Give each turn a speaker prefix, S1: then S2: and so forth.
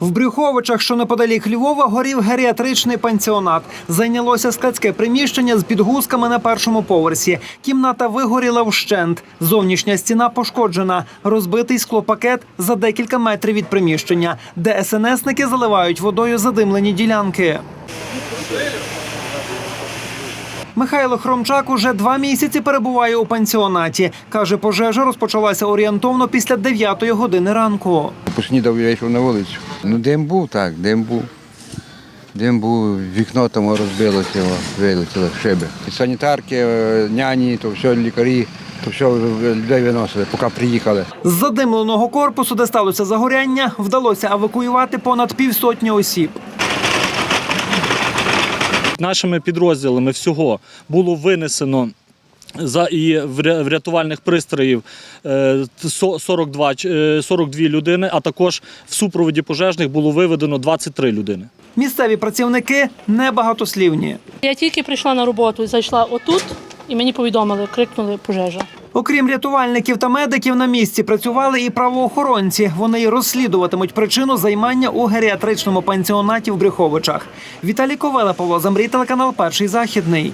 S1: В Брюховичах, що неподалік Львова, горів геріатричний пансіонат. Зайнялося складське приміщення з підгузками на першому поверсі. Кімната вигоріла вщент. Зовнішня стіна пошкоджена. Розбитий склопакет за декілька метрів від приміщення, де СНСники заливають водою задимлені ділянки. Михайло Хромчак уже два місяці перебуває у пансіонаті. Каже, пожежа розпочалася орієнтовно після 9 години ранку.
S2: Поснідав я йшов на вулицю. Ну, дим був, так, дим був. Дим був, вікно там розбилося, вилетіло, шиби. І санітарки, е, няні, то все, лікарі, то все людей виносили, поки приїхали.
S1: З задимленого корпусу, де сталося загоряння, вдалося евакуювати понад півсотні осіб.
S3: Нашими підрозділами всього було винесено за і врятувальних пристроїв е, 42, е, 42 людини, а також в супроводі пожежних було виведено 23 людини.
S1: Місцеві працівники небагатослівні.
S4: Я тільки прийшла на роботу і зайшла отут, і мені повідомили, крикнули пожежа.
S1: Окрім рятувальників та медиків, на місці працювали і правоохоронці. Вони розслідуватимуть причину займання у геріатричному пансіонаті в Брюховичах. Віталій Ковела, Павло Замрій, телеканал Перший західний.